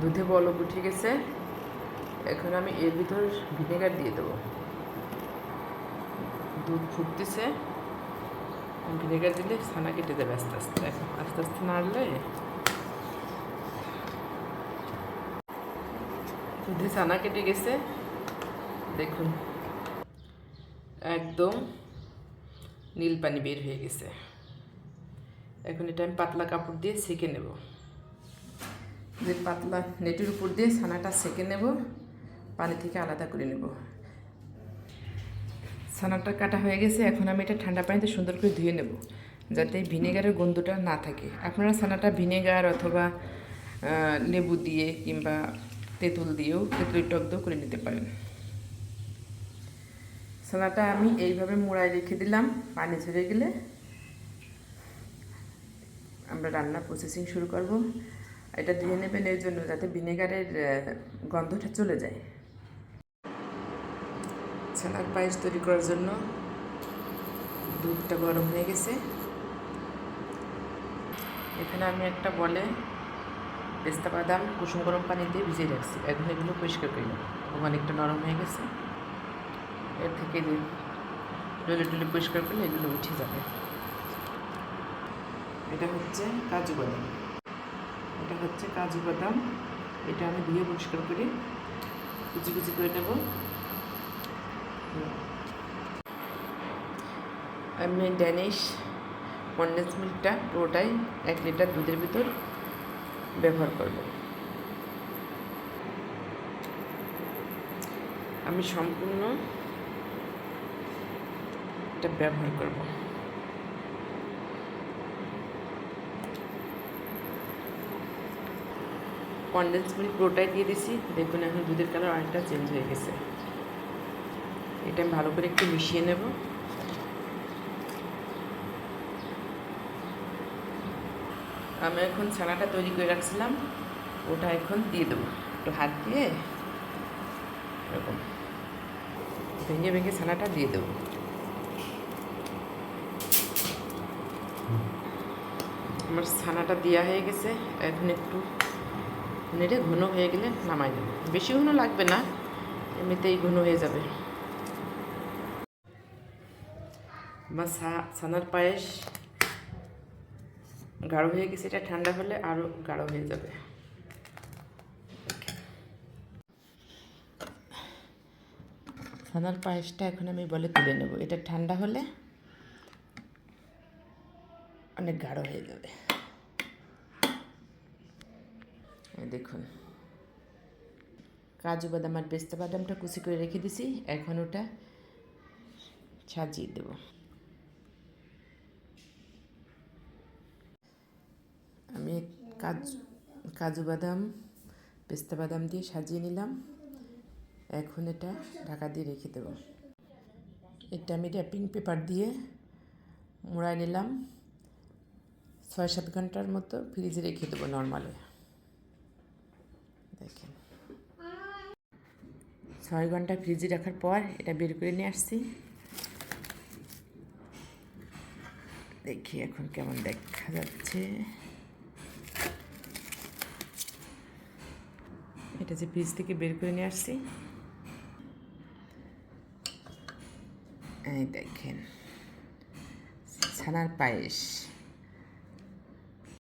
দুধে বলক উঠে গেছে। এখন আমি এর ভিতর ভিনেগার দিয়ে দেবো। দুধ ফুটতেছে। ভিনেগার দিলে ছানা কেটে যাবে আস্তে আস্তে। এখন আস্তে আস্তে নাড়লে দুধে ছানা কেটে গেছে। দেখুন। একদম নীল পানি বের হয়ে গেছে। এখন এটা আমি পাতলা কাপড় দিয়ে সেঁকে নেব। যে পাতলা নেটের উপর দিয়ে ছানাটা সেঁকে নেব, পানি থেকে আলাদা করে নেব। ছানাটা কাটা হয়ে গেছে, এখন আমি এটা ঠান্ডা পানিতে সুন্দর করে ধুয়ে নেব, যাতে ভিনেগারের গন্ধটা না থাকে। আপনারা ছানাটা ভিনেগার অথবা লেবু দিয়ে কিংবা তেঁতুল দিয়েও তেঁতুলের টক দিয়েও করে নিতে পারেন। ছানাটা আমি এইভাবে মোড়ায় রেখে দিলাম, পানি ঝরে গেলে। আমরা রান্না প্রসেসিং শুরু করব। এটা ধুয়ে নেবেন এর জন্য যাতে ভিনেগারের গন্ধটা চলে যায়। ছানার পায়েস তৈরি করার জন্য দুধটা গরম হয়ে গেছে। এখানে আমি একটা বলে পেস্তা বাদাম, কুসুম গরম পানি দিয়ে ভিজিয়ে রাখছি। এখন এগুলো পরিষ্কার করে নেব। অনেকটা নরম হয়ে গেছে। এর থেকে ডলে টলে পরিষ্কার করলে এগুলো উঠে যাবে। এটা হচ্ছে কাজু বাদাম। হচ্ছে কাজু বাদাম। এটা আমি ধুয়ে পরিষ্কার করে কুচি কুচি করে নেব। আমি ড্যানিশ কন্ডেন্স মিল্কটা পুরোটাই এক লিটার দুধের ভিতর ব্যবহার করব। আমি সম্পূর্ণ এটা ব্যবহার করব। কন্ডেন্স মিল্ক পুরোটাই দিয়ে দিছি। দেখুন এখন দুধের কালার অনেকটা চেঞ্জ হয়ে গেছে। এটা আমি ভালো করে একটু মিশিয়ে নেব। আমি এখন ছানাটা তৈরি করে রাখছিলাম। ওটা এখন দিয়ে দেবো। একটু হাত দিয়ে এরকম। ভেঙে ভেঙে ছানাটা দিয়ে দেবো। আমার ছানাটা দেওয়া হয়ে গেছে। এখন একটু নেড়ে ঘন হয়ে গেলে নামাই দেবো বেশি ঘন লাগবে না, এমনিতেই ঘন হয়ে যাবে। আমার ছানার পায়েস গাঢ় হয়ে গেছে এটা ঠান্ডা হলে আরও গাঢ় হয়ে যাবে। ছানার পায়েসটা এখন আমি বলে তুলে নেব। এটা ঠান্ডা হলে অনেক গাঢ় হয়ে যাবে এই দেখুন। কাজু বাদাম আর পেস্তা বাদামটা কুচি করে রেখে দিছি। এখন ওটা সাজিয়ে দেব। আমি কাজু কাজু বাদাম, পেস্তা বাদাম দিয়ে সাজিয়ে নিলাম। এখন এটা ঢাকা দিয়ে রেখে দেব। এটা আমি র্যাপিং পেপার দিয়ে মোড়ায় নিলাম। ছয় সাত ঘণ্টার মতো ফ্রিজে রেখে দেবো নর্মালে। দেখেন। ছয় ঘণ্টা ফ্রিজে রাখার পর এটা বের করে নিয়ে আসছি। দেখি এখন কেমন দেখা যাচ্ছে। এটা যে ফ্রিজ থেকে বের করে নিয়ে আসছি। এই দেখেন, ছানার পায়েস।